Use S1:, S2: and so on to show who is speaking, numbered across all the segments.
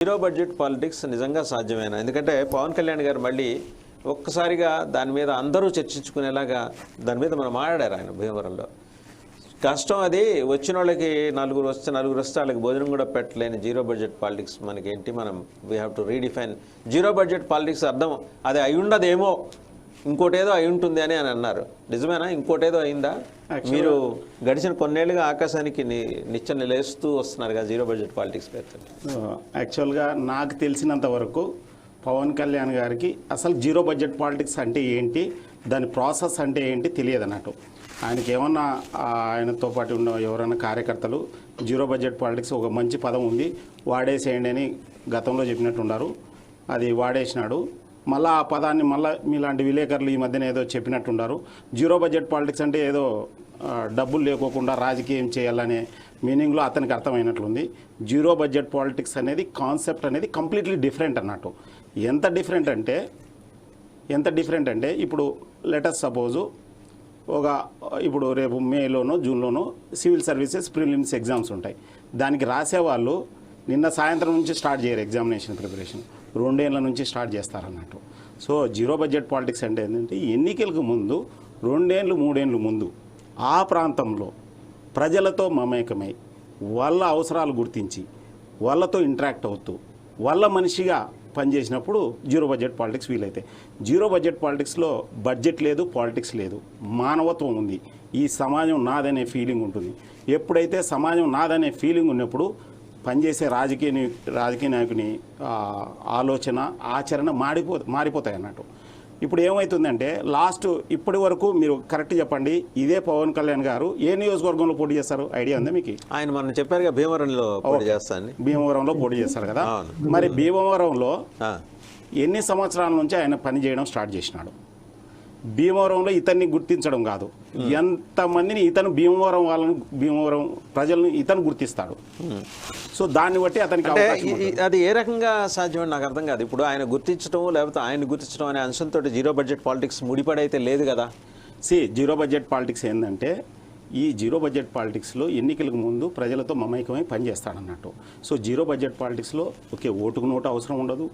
S1: Zero budget politics నిజంగా సాధ్యమేనా? ఎందుకంటే పవన్ కళ్యాణ్ గారు మళ్ళీ ఒక్కసారిగా దాని మీద అందరూ చర్చించుకునేలాగా దాని మీద మనం మాట్లాడారు ఆయన భీమవరంలో కష్టం అది. వచ్చిన వాళ్ళకి నలుగురు వస్తే నలుగురు వస్తే వాళ్ళకి భోజనం కూడా పెట్టలేని జీరో బడ్జెట్ పాలిటిక్స్ మనకి ఏంటి మనం we have to redefine zero budget politics అర్థం అది అయి ఉండదేమో ఇంకోటేదో అయి ఉంటుంది అని అని అన్నారు. నిజమేనా? ఇంకోటేదో అయిందా? మీరు గడిచిన కొన్నేళ్ళుగా ఆకాశానికి ని- నిత్యం నిలేస్తూ వస్తున్నారు కదా జీరో బడ్జెట్ పాలిటిక్స్ పేరుతో
S2: యాక్చువల్గా నాకు తెలిసినంత వరకు పవన్ కళ్యాణ్ గారికి అసలు జీరో బడ్జెట్ పాలిటిక్స్ అంటే ఏంటి? దాని ప్రాసెస్ అంటే ఏంటి తెలియదు అన్నట్టు. ఆయనకి ఏమన్నా ఆయనతో పాటు ఉన్న ఎవరైనా కార్యకర్తలు జీరో బడ్జెట్ పాలిటిక్స్ ఒక మంచి పదం ఉంది వాడేసేయండి అని గతంలో చెప్పినట్టున్నారు అది వాడేసినాడు. మళ్ళీ ఆ పదాన్ని మళ్ళీ మీలాంటి విలేకరులు ఈ మధ్యన ఏదో చెప్పినట్టున్నారు జీరో బడ్జెట్ పాలిటిక్స్ అంటే ఏదో డబ్బులు లేకోకుండా రాజకీయం చేయాలనే మీనింగ్లో అతనికి అర్థమైనట్లుంది. జీరో బడ్జెట్ పాలిటిక్స్ అనేది కాన్సెప్ట్ అనేది కంప్లీట్లీ డిఫరెంట్ అన్నట్టు. ఎంత డిఫరెంట్ అంటే ఎంత డిఫరెంట్ అంటే ఇప్పుడు లెటస్ సపోజు ఒక ఇప్పుడు రేపు మేలోనో జూన్లోనో సివిల్ సర్వీసెస్ ప్రిలిమ్స్ ఎగ్జామ్స్ ఉంటాయి. దానికి రాసేవాళ్ళు నిన్న సాయంత్రం నుంచి స్టార్ట్ చేయరు ఎగ్జామినేషన్ ప్రిపరేషన్. రెండేళ్ళ నుంచి స్టార్ట్ చేస్తారన్నట్టు. సో జీరో బడ్జెట్ పాలిటిక్స్ అంటే ఏంటంటే ఎన్నికలకు ముందు రెండేళ్ళు మూడేళ్ళు ముందు ఆ ప్రాంతంలో ప్రజలతో మమేకమై వాళ్ళ అవసరాలు గుర్తించి వాళ్ళతో ఇంటరాక్ట్ అవుతూ వాళ్ళ మనిషిగా పనిచేసినప్పుడు జీరో బడ్జెట్ పాలిటిక్స్ వీలైతే. జీరో బడ్జెట్ పాలిటిక్స్లో బడ్జెట్ లేదు పాలిటిక్స్ లేదు. మానవత్వం ఉంది. ఈ సమాజం నాదనే ఫీలింగ్ ఉంటుంది. ఎప్పుడైతే సమాజం నాదనే ఫీలింగ్ ఉన్నప్పుడు పనిచేసే రాజకీయ రాజకీయ నాయకుని ఆలోచన ఆచరణ మాడిపో మారిపోతాయి అన్నట్టు. ఇప్పుడు ఏమవుతుందంటే లాస్ట్ ఇప్పటి వరకు మీరు కరెక్ట్ చెప్పండి ఇదే పవన్ కళ్యాణ్ గారు ఏ నియోజకవర్గంలో పోటీ చేస్తారు? ఐడియా ఉందా మీకు?
S1: ఆయన మనం చెప్పారుగా భీమవరంలో పోటీ
S2: భీమవరంలో పోటీ చేస్తారు కదా. మరి భీమవరంలో ఎన్ని సంవత్సరాల నుంచి ఆయన పని చేయడం స్టార్ట్ చేసినాడు? భీమవరంలో ఇతన్ని గుర్తించడం కాదు. ఎంతమందిని ఇతను భీమవరం వాళ్ళని భీమవరం ప్రజలను ఇతను గుర్తిస్తాడు. సో దాన్ని బట్టి అతనికి
S1: అది ఏ రకంగా సాధ్యమని నాకు అర్థం కాదు. ఇప్పుడు ఆయన గుర్తించడం లేకపోతే ఆయన గుర్తించడం అనే అంశంతో జీరో బడ్జెట్ పాలిటిక్స్ ముడిపడైతే లేదు కదా?
S2: సి జీరో బడ్జెట్ పాలిటిక్స్ ఏంటంటే ఈ జీరో బడ్జెట్ పాలిటిక్స్లో ఎన్నికలకు ముందు ప్రజలతో మమైకమై పనిచేస్తాడన్నట్టు. సో జీరో బడ్జెట్ పాలిటిక్స్లో ఓకే ఓటుకు నోటు అవసరం ఉండదు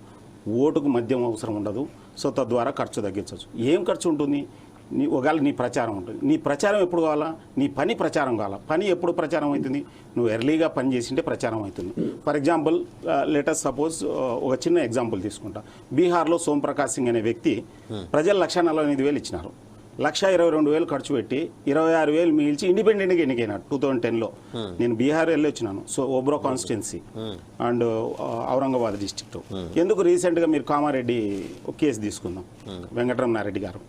S2: ఓటుకు మద్యం అవసరం ఉండదు సో తద్వారా ఖర్చు తగ్గించవచ్చు. ఏం ఖర్చు ఉంటుంది? నీ ఒకవేళ నీ ప్రచారం ఉంటుంది. నీ ప్రచారం ఎప్పుడు కావాలా? నీ పని ప్రచారం కావాలా? పని ఎప్పుడు ప్రచారం అవుతుంది? నువ్వు ఎర్లీగా పని చేసింటే ప్రచారం అవుతుంది. ఫర్ ఎగ్జాంపుల్ లెటస్ సపోజ్ ఒక చిన్న ఎగ్జాంపుల్ తీసుకుంటా. బీహార్లో సోంప్రకాష్ సింగ్ అనే వ్యక్తి ప్రజలు లక్ష నలభై ఎనిమిది వేలు ఇచ్చినారు. లక్ష ఇరవై రెండు వేలు ఖర్చు పెట్టి ఇరవై ఆరు వేలు మిగిల్చి ఇండిపెండెంట్గా ఎన్నికైనాడు టూ థౌజండ్ టెన్లో. నేను బీహార్ వెళ్ళి వచ్చినాను. So Obra constituency and Aurangabad district ఎందుకు రీసెంట్గా మీరు కామారెడ్డి కేసు తీసుకుందాం? వెంకటరమణారెడ్డి గారు.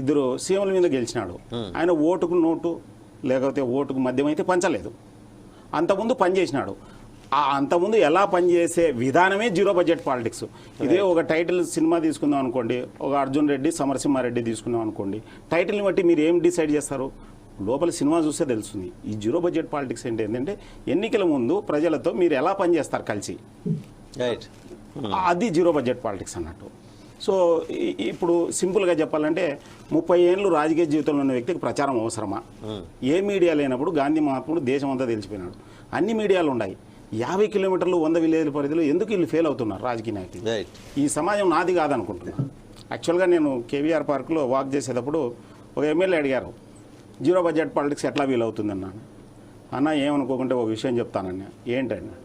S2: ఇద్దరు సీఎంల మీద గెలిచినాడు. ఆయన ఓటుకు నోటు లేకపోతే ఓటుకు మద్యం అయితే పంచలేదు. అంతకుముందు పనిచేసినాడు. ఆ అంతకుముందు ఎలా పనిచేసే విధానమే జీరో బడ్జెట్ పాలిటిక్స్. ఇదే ఒక టైటిల్ సినిమా తీసుకుందాం అనుకోండి ఒక అర్జున్ రెడ్డి సమరసింహారెడ్డి తీసుకుందాం అనుకోండి. టైటిల్ని బట్టి మీరు ఏం డిసైడ్ చేస్తారు? లోపల సినిమా చూస్తే తెలుస్తుంది. ఈ జీరో బడ్జెట్ పాలిటిక్స్ ఏంటి ఏంటంటే ఎన్నికల ముందు ప్రజలతో మీరు ఎలా పనిచేస్తారు కలిసి?
S1: రైట్
S2: అది జీరో బడ్జెట్ పాలిటిక్స్ అన్నట్టు. సో ఇప్పుడు సింపుల్గా చెప్పాలంటే ముప్పై ఏళ్ళు రాజకీయ జీవితంలో ఉన్న వ్యక్తికి ప్రచారం అవసరమా? ఏ మీడియా లేనప్పుడు గాంధీ మహాత్ముడు దేశం అంతా తెలిసిపోయినాడు. అన్ని మీడియాలు ఉన్నాయి. యాభై కిలోమీటర్లు వంద విలేజ్ల పరిధిలో ఎందుకు వీళ్ళు ఫెయిల్ అవుతున్నారు రాజకీయ నాయకులు? ఈ సమాజం నాది కాదనుకుంటున్నాను యాక్చువల్గా నేను కేవీఆర్ పార్క్లో వాక్ చేసేటప్పుడు ఒక ఎమ్మెల్యే అడిగారు జీరో బడ్జెట్ పాలిటిక్స్ ఎట్లా వీలవుతుంది అన్నాను అన్న ఏమనుకోకుంటే ఒక విషయం చెప్తానన్న. ఏంటన్నా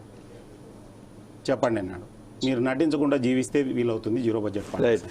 S2: చెప్పండి అన్నాడు. మీరు నటించకుండా జీవిస్తే వీలవుతుంది జీరో బడ్జెట్ పాలిటిక్స్